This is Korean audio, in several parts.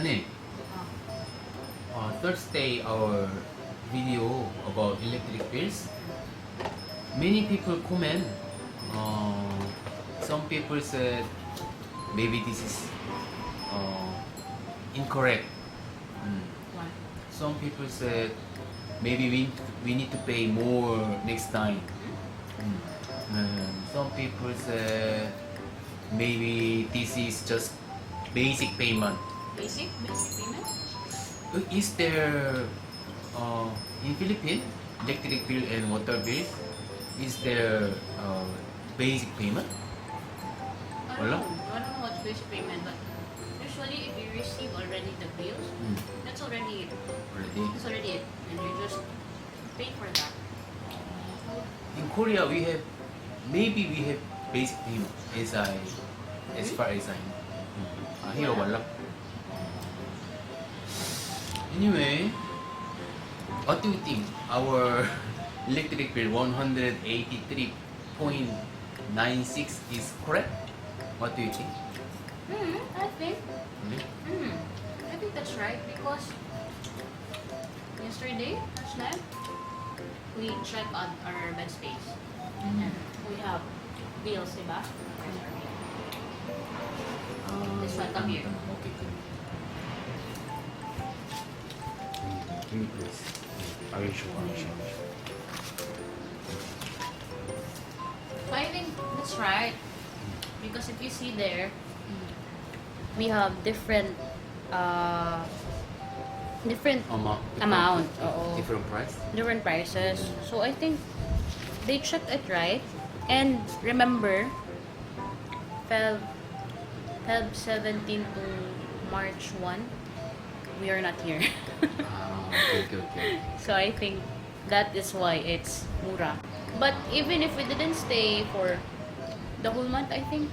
Honey, uh, Thursday our video about electric bills. Many people comment. Uh, some people said maybe this is uh, incorrect. Mm. Some people said maybe we we need to pay more next time. Mm. Some people said maybe this is just basic payment. Basic? Basic payment? Uh, Is there uh, in Philippines electric bill and water bill? Is there uh, basic payment? I don't know. I don't know what's basic payment, but usually if you receive already the bills, Mm. that's already it. Already. That's already it. And you just pay for that. In Korea, we have maybe we have basic payment as I as far as I know. Ah, here wala. Anyway, what do you think? Our electric bill 183.96 is correct? What do you think? Hmm, I think. Hmm, I think that's right because yesterday, last night, we checked on our bed space. And we have bills, diba? This one, come here. Okay, good. Give me. I will show. I will show. So I think that's right. Because if you see there, we have different uh, different Amount. Amount, oo. Different price. different prices. So I think they checked it right. And remember, Feb, Feb 17 to March 1, we are not here. Ah, okay, okay, okay. so I think that is why it's mura. But even if we didn't stay for the whole month, I think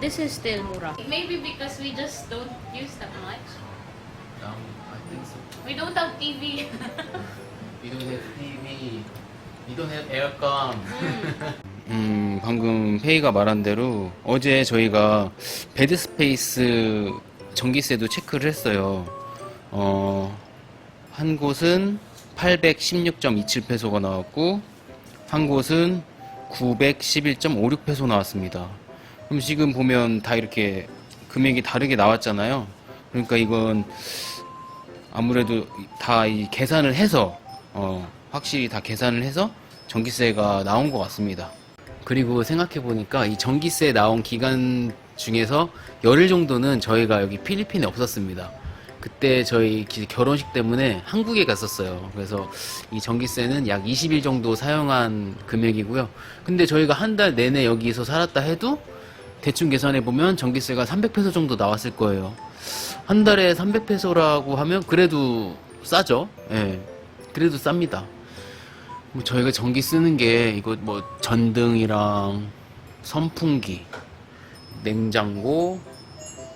this is still mura. Maybe because we just don't use that much. Um, I think so. We don't have TV. We don't have TV. We don't have aircon. Mm. 음, 방금 페이가 말한 대로 어제 저희가 베드 스페이스 전기세도 체크를 했어요. 어, 한 곳은 816.27페소가 나왔고, 한 곳은 911.56페소 나왔습니다. 그럼 지금 보면 다 이렇게 금액이 다르게 나왔잖아요. 그러니까 이건 아무래도 다 이 계산을 해서 어, 확실히 다 계산을 해서 전기세가 나온 것 같습니다. 그리고 생각해 보니까 이 전기세 나온 기간 중에서 열흘 정도는 저희가 여기 필리핀에 없었습니다. 그때 저희 기- 결혼식 때문에 한국에 갔었어요. 그래서 이 전기세는 약 20일 정도 사용한 금액이고요. 근데 저희가 한 달 내내 여기서 살았다 해도 대충 계산해 보면 전기세가 300페소 정도 나왔을 거예요. 한 달에 300페소라고 하면 그래도 싸죠. 예. 그래도 쌉니다. 뭐 저희가 전기 쓰는 게 이거 뭐 전등이랑 선풍기, 냉장고,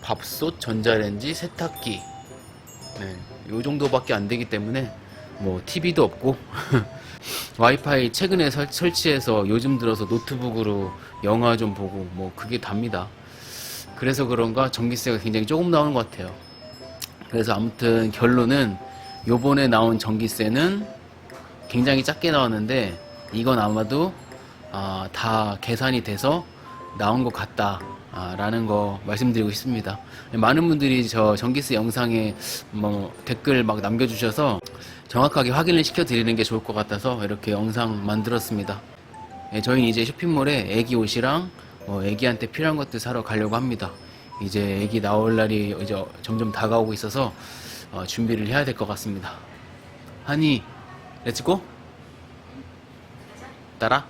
밥솥, 전자레인지, 세탁기. 네. 요 정도밖에 안 되기 때문에 뭐 TV도 없고 와이파이 최근에 설, 설치해서 요즘 들어서 노트북으로 영화 좀 보고 뭐 그게 답니다. 그래서 그런가 전기세가 굉장히 조금 나오는 것 같아요. 그래서 아무튼 결론은 요번에 나온 전기세는 굉장히 작게 나왔는데 이건 아마도 아, 다 계산이 돼서 나온 것 같다. 아, 라는 거 말씀드리고 싶습니다. 많은 분들이 저 전기세 영상에 뭐 댓글 막 남겨주셔서 정확하게 확인을 시켜드리는 게 좋을 것 같아서 이렇게 영상 만들었습니다. 예, 저희는 이제 쇼핑몰에 애기 옷이랑 뭐 애기한테 필요한 것들 사러 가려고 합니다. 이제 애기 나올 날이 이제 점점 다가오고 있어서 어, 준비를 해야 될 것 같습니다. 하니, 렛츠고? 따라?